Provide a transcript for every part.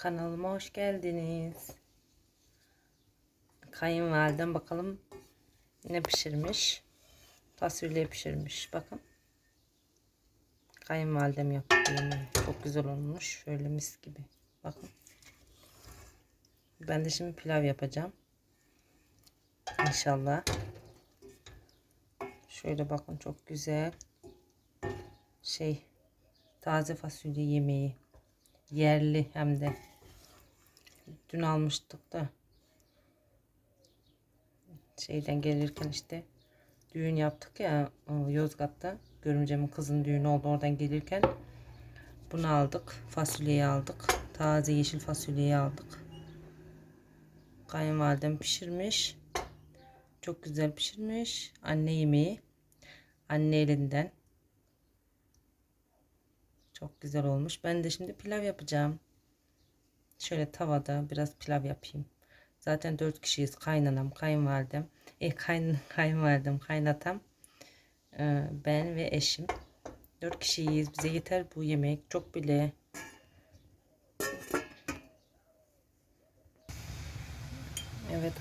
Kanalıma hoş geldiniz. Kayınvalidem bakalım ne pişirmiş. Fasulye pişirmiş. Bakın. Kayınvalidem yaptı. Çok güzel olmuş. Şöyle mis gibi. Bakın. Ben de şimdi pilav yapacağım. İnşallah. Şöyle bakın çok güzel. Şey taze fasulye yemeği. Yerli hem de. Dün almıştık da. Şeyden gelirken işte düğün yaptık ya Yozgat'ta. Görümcemin kızın düğünü oldu. Oradan gelirken bunu aldık. Fasulyeyi aldık. Taze yeşil fasulyeyi aldık. Kayınvalidem pişirmiş. Çok güzel pişirmiş. Anne yemeği. Anne elinden. Çok güzel olmuş. Ben de şimdi pilav yapacağım. Şöyle tavada biraz pilav yapayım. Zaten dört kişiyiz. Kaynanam, kayınvalidem, e, kayn, kayınvalidem, kaynatam, e, ben ve eşim. Dört kişiyiz. Bize yeter bu yemek. Çok bile. Evet,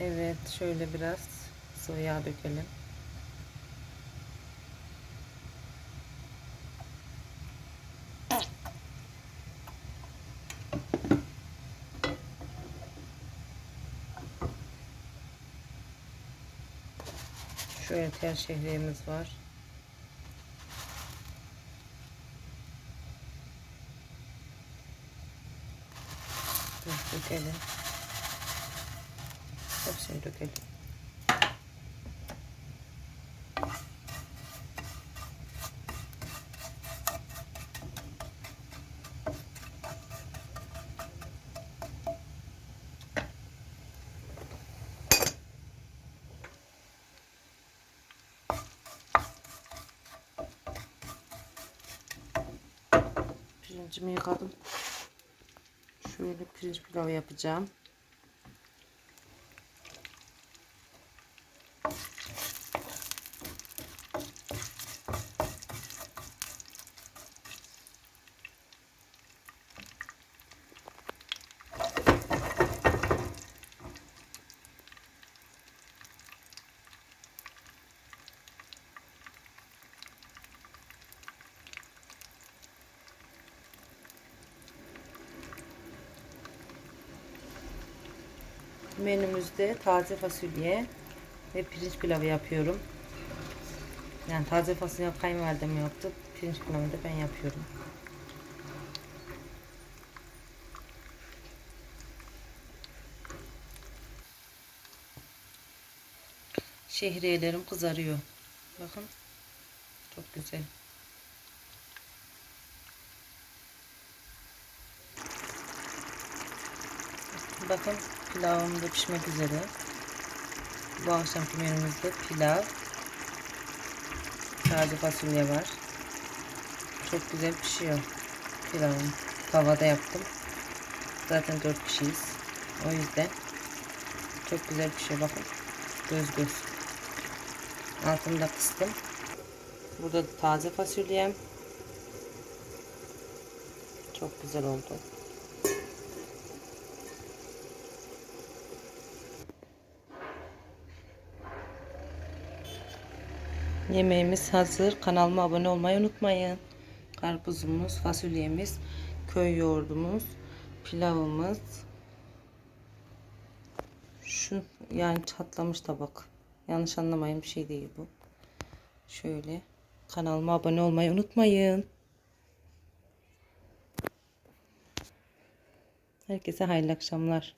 evet. Şöyle biraz sıvı yağ dökelim. Şöyle tel şehriyemiz var. Dökelim. Hepsini dökelim. Pirincimi yıkadım. Şöyle pirinç pilavı yapacağım. Menümüzde taze fasulye ve pirinç pilavı yapıyorum. Yani taze fasulye kayınvalidem yaptı. Pirinç pilavı da ben yapıyorum. Şehriyelerim kızarıyor. Bakın. Çok güzel. Bakın pilavım da pişmek üzere. Bu akşamki menümüzde pilav. Taze fasulye var. Çok güzel pişiyor pilavım. Tavada yaptım. Zaten 4 kişiyiz. O yüzden çok güzel pişiyor bakın. Göz göz. Altını da kıstım. Burada da taze fasulyem. Çok güzel oldu. Yemeğimiz hazır. Kanalıma abone olmayı unutmayın. Karpuzumuz, fasulyemiz, köy yoğurdumuz, pilavımız. Şu yani çatlamış tabak. Yanlış anlamayın bir şey değil bu. Şöyle kanalıma abone olmayı unutmayın. Herkese hayırlı akşamlar.